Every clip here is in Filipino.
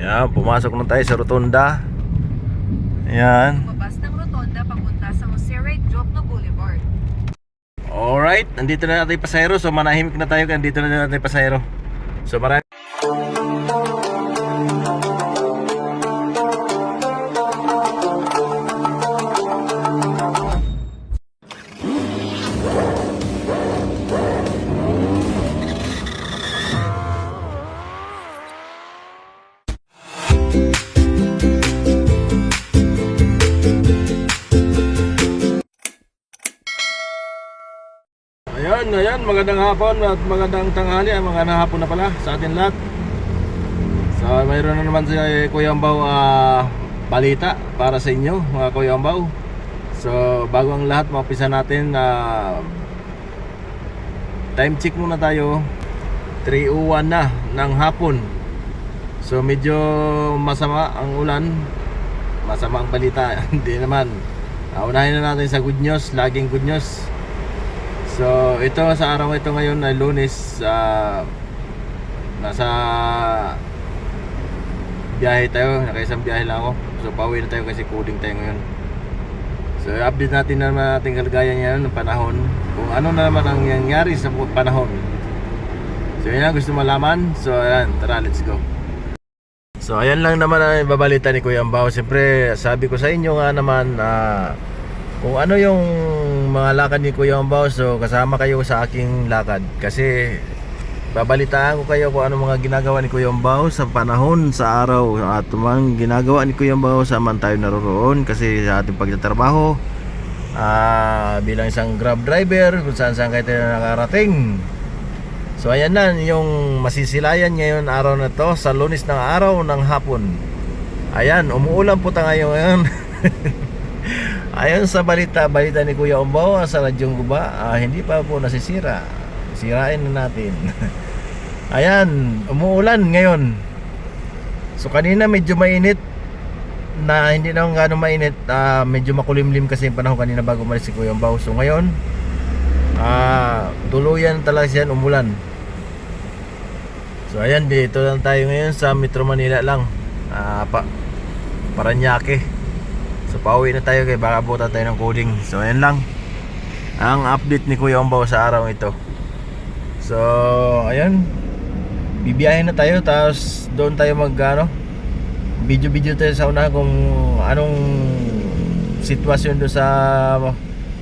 Yan, pumasok na tayo sa rotunda. Yan. Lumabas ng rotonda papunta sa Jose Ray Jokno Boulevard. Alright, nandito na natin yung pasahero. So manahimik na tayo, nandito na natin yung pasahero. So marami. Ayan, ayan, magandang hapon at magandang tanghali, ah, magandang hapon na pala sa atin lahat. So, mayroon na naman si Kuya Ambaw ah, balita para sa inyo, mga Kuya Ambaw. So, bago ang lahat, maupisa natin na time check muna tayo. 3.01 na ng hapon. So, medyo masama ang ulan. Masama ang balita. Hindi naman. Ah, unahin na natin sa good news, laging good news. So, ito sa araw ito ngayon ay lunes ah, nasa biyahe tayo, nakaisang biyahe lang ako. So, pauwi na tayo kasi cooling tayo ngayon. So, update natin naman ating kalagayan ngayon ng panahon. Kung ano na naman ang nangyari sa panahon. So, yun ang gusto malaman. So, ayan, tara, let's go. So, ayan lang naman ang babalita ni Kuya Ambao. Siyempre, sabi ko sa inyo nga naman na kung ano yung mga lakad ni Kuya Ambao, so kasama kayo sa aking lakad. Kasi babalitaan ko kayo kung ano mga ginagawa ni Kuya Ambao sa panahon, sa araw at mga ginagawa ni Kuya Ambao sa man tayo naroroon kasi sa ating pagtatrabaho ah bilang isang grab driver kung saan saan kayo tayo nakarating So ayan na yung masisilayan ngayon araw na to sa lunes ng araw ng hapon. Ayan, umuulan po tayo ngayon. Ayon sa balita, balita ni Kuya Umbaw sa radyong guba, ah, hindi pa po nasisira. Sirain na natin. Ayan, umuulan ngayon. So kanina medyo mainit na hindi na gano'ng mainit, ah, medyo makulimlim kasi yung panahon kanina bago umalis si Kuya Umbaw. So ngayon, ah, tuluyan talaga siya umulan. So ayan, dito lang tayo ngayon sa Metro Manila lang. Ah, pa Paranaque. So pauwi na tayo kay baka abutan tayo ng coding. So ayan lang. Ang update ni Kuya Ombaw sa araw ito. So ayan. Bibiyahin na tayo tapos doon tayo mag ano, video-video tayo sa una kung anong sitwasyon doon sa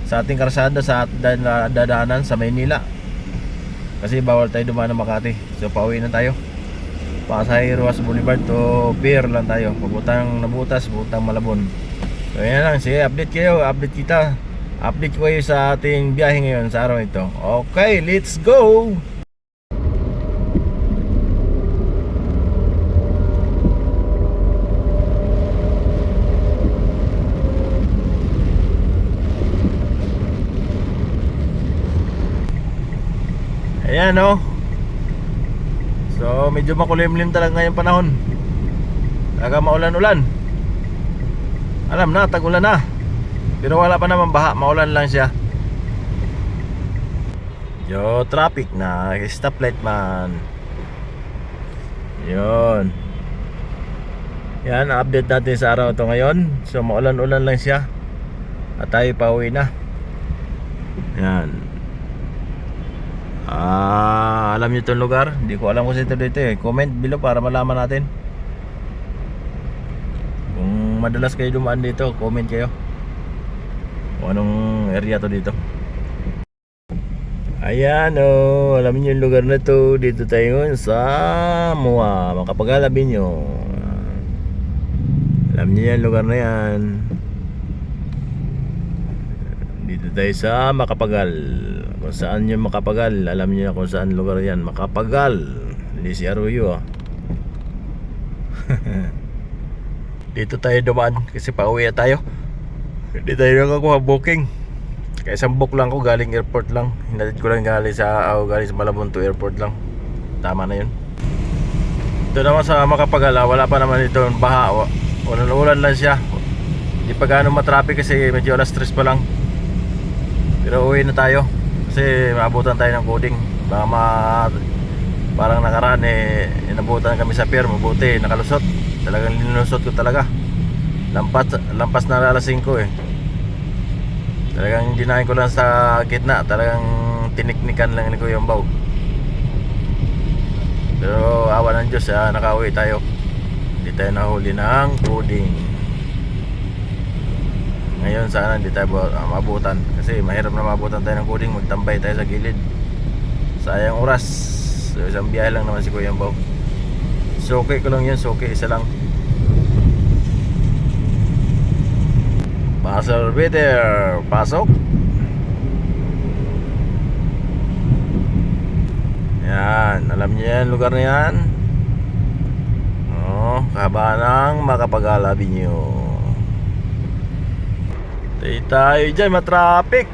sa ating karsada sa dadaanan sa Maynila. Kasi bawal tayo dumaan ng Makati. So pauwi na tayo. Pasay Ruas Boulevard to Pier lang tayo. Pabutang Nabutas, Pabutang Malabon. So yan lang. Sige, update kayo. Update kita. Update ko kayo sa ating biyahe ngayon sa araw ito. Okay, let's go! Ayan oh. So medyo makulimlim talaga ngayong panahon. Talaga maulan-ulan. Alam na, tag-ulan na. Pero wala pa naman baha, maulan lang siya. Yo, traffic na, stoplight man. Yun. Yan, update natin sa araw ito ngayon. So maulan-ulan lang siya. At tayo pauwi na. Yan. Ah, alam niyo itong lugar? Hindi ko alam kung ito dito eh. Comment below para malaman natin. Madalas kayo dumaan dito, comment kayo. Kung anong area to dito. Ayan oh, alam niyo yung lugar na to. Dito tayo ngayon sa Mua, Makapagalabin nyo. Alam niyo yan lugar na yan. Dito tayo sa Makapagal. Kung saan yung Makapagal, alam niyo na kung saan lugar yan. Makapagal. Hindi si Arroyo ah. Dito tayo dumaan kasi pauwi na tayo. Hindi tayo nakakuha booking. Kaya isang book lang ko galing airport lang. Hinatid ko lang galing sa oh, galing sa Malabon to airport lang. Tama na 'yun. Ito naman sa Makapagal, ah, wala pa naman ito baha. Wa- Ulan-ulan lang siya. Hindi pa gaano matraffic kasi medyo alas 3 pa lang. Pero uwi na tayo kasi maabutan tayo ng coding. Baka ma parang nakaraan eh inabutan kami sa pier, mabuti nakalusot. Talagang linusot ko talaga. Lampas, lampas na alas 5 eh. Talagang dinahin ko lang sa gitna. Talagang tiniknikan lang ni Kuya Yombaw. Pero awa ng Diyos, ah, nakauwi tayo. Hindi tayo nahuli ng coding. Ngayon sana hindi tayo bu- ah, mabutan kasi mahirap na mabutan tayo ng coding magtambay tayo sa gilid. Sayang oras. So, isang biyahe lang naman si Kuya Yombaw. Suki ko lang yun, suki isa lang. Pasok Peter, pasok. Yan, alam niyo yan, lugar na yan. Oh, kahaba ng makapag-alabi niyo. Tayo tayo dyan, matraffic.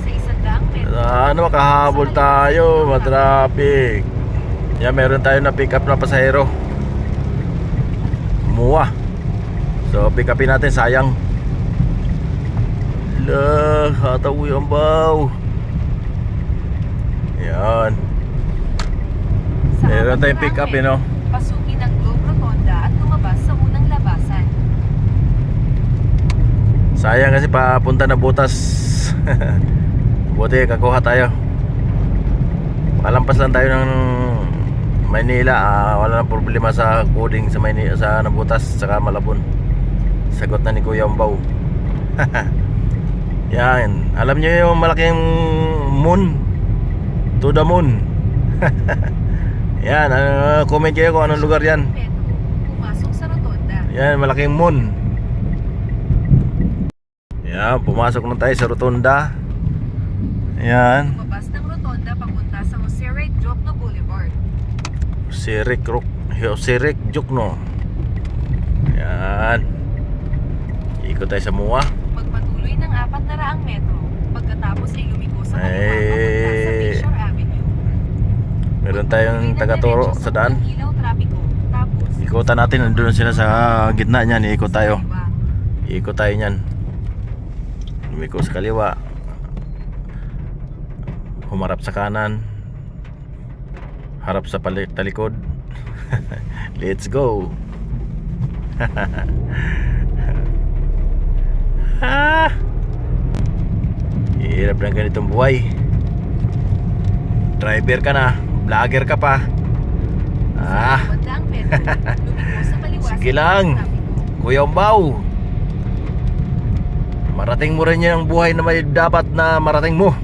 Sa isandaang metro. Ano, makahabol tayo, matraffic. Yan, meron tayo na pick up na pasahero. Muwa. So, pick upin natin, sayang. Lah, hatawi ang baw. Yan. Meron tayong pick up, eh, no? Pasukin ang Globe Rotonda at lumabas sa unang labasan. Sayang kasi papunta na butas. Buti kakuha tayo. Makalampas lang tayo ng Maynila. ah, wala nang problema sa coding sa Maynila sa Nabutas saka Malabon. Sagot na ni Kuya Umbaw. Yan. Alam niyo yung malaking moon? To the moon. Yan. ah, comment kayo kung anong lugar yan. Rotonda. Yan, malaking moon. Yan, pumasok na tayo sa rotunda. Yan, Lumabas ng Rotonda papunta sa Jose Ray Jokno Boulevard. Sirik Rock, Sirik Jukno. Yan. Ikot tayo sa Mua. Magpatuloy ng apat na raang metro. Pagkatapos ay lumiko sa kaliwa papunta sa Bayshore Avenue. Meron tayong taga-turo sa daan. Ilaw trapiko. Tapos, Ikutan natin, nandun sila sa gitna niyan. Ikot tayo. kaliwa. Ikot tayo niyan. Lumiko sa kaliwa. Humarap sa kanan. Harap sa pali- talikod. Let's go. ah! Hirap ng ganitong buhay. Driver ka na, vlogger ka pa. Ah, Sige lang. Kuya Umbaw. Marating mo rin yan ang buhay na may dapat na marating mo.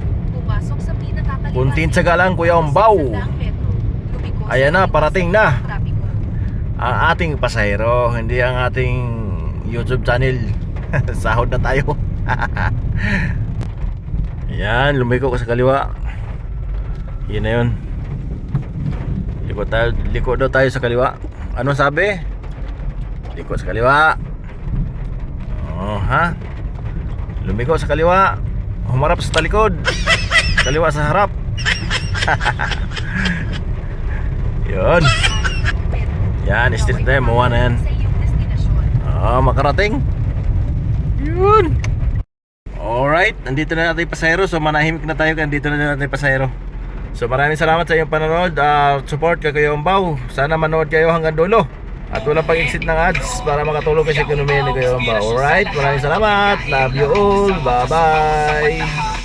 Kunting tsaga lang, Kuya Umbaw. Ayan na, parating na. Ang ating pasahero, hindi ang ating YouTube channel. Sahod na tayo. Yan, lumiko ka sa kaliwa. Yun na yun. Liko, tayo, liko daw tayo sa kaliwa. Ano sabi? Liko sa kaliwa. Oh, ha? Lumiko sa kaliwa. Humarap sa talikod. Kaliwa sa harap. yun. Yan, street. Mawa na yan. Sa iyong destinasyon. Ah, makarating. Yun. Alright, nandito na natin yung pasahero. So manahimik na tayo kan dito na natin yung pasahero. So maraming salamat sa iyong panonood. Ah, support ka kayo Ambaw. Sana manood kayo hanggang dulo. At walang pag-exit ng ads para makatulong kayo sa ekonomiya ni kayo Ambaw. Alright, maraming salamat. Love you all. Bye-bye.